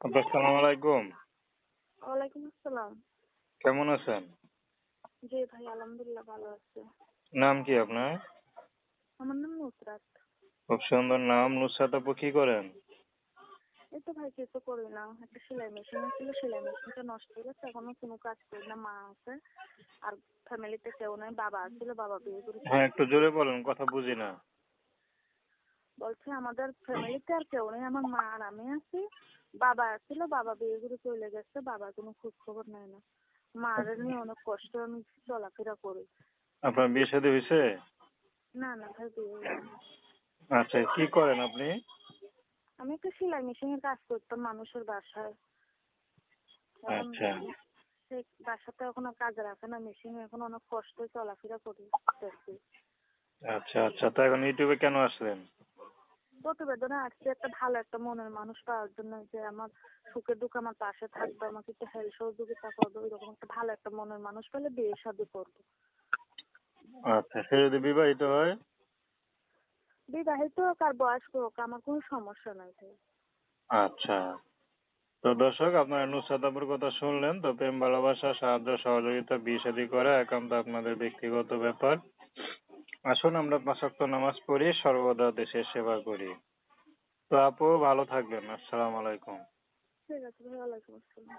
আসসালামু আলাইকুম। ওয়ালাইকুম আসসালাম। কেমন আছেন? জি ভাই আলহামদুলিল্লাহ ভালো আছে। নাম কি আপনার? আমার নাম নুসরাত। খুব সুন্দর নাম। নুসরাত আপু কি করেন? এই তো ভাই কিছু করি না। একটা সেলাই মেশিন ছিল সেলাই মেশিনটা নষ্ট হয়ে গেছে। এখনও কোনো কাজ করি না। মা আছে আর ফ্যামিলিতে কেউ নাই বাবা ছিল বাবা বিয়ে করে হ্যাঁ একটু জোরে বলেন কথা বুঝি না। বলছে আমাদের ফ্যামিলিতে আর কেউ নেই। আমার মা আর আমি আছি। বাবা ছিল বাবা বিয়ে করে চলে গেছে বাবার কোনো খোঁজ খবর নেয় না। মার নিয়ে অনেক কষ্ট আমি চলাফেরা করি। আপনার বিয়ে শাদী হয়েছে? না না ভাই বিয়ে হয়নি। আচ্ছা কি করেন আপনি? আমি একটা সেলাই মেশিনের কাজ করতাম মানুষের বাসায়। এখন আচ্ছা। সেই বাসাতে এখন আর কাজে রাখে না মেশিনে এখন অনেক কষ্ট চলাফেরা করতেছি আচ্ছা আচ্ছা। তো এখন ইউটিউবে কেন আসলেন? প্রতিবেদনে আসছে একটা ভালো একটা মনের মানুষ পাওয়ার জন্য যে আমার সুখের দুঃখ আমার পাশে থাকবে আমাকে একটু হেল্প সহযোগিতা করবে এরকম একটা ভালো একটা মনের মানুষ পেলে বিয়ে শাদী করব। আচ্ছা সে যদি বিবাহিত হয়? বিবাহিত হোক আর বয়স্ক হোক আমার কোনো সমস্যা নাই আচ্ছা। তো দর্শক আপনারা নুসরাত আপুর কথা শুনলেন তো প্রেম ভালোবাসা সাহায্য সহযোগিতা বিয়ে শাদী করা একান্ত আপনাদের ব্যক্তিগত ব্যাপার। আসুন আমরা পাঁচ ওয়াক্ত নামাজ পড়ি, সর্বদা দেশের সেবা করি। তো আপু, ভালো থাকবেন। আসসালামু আলাইকুম। আসসালাম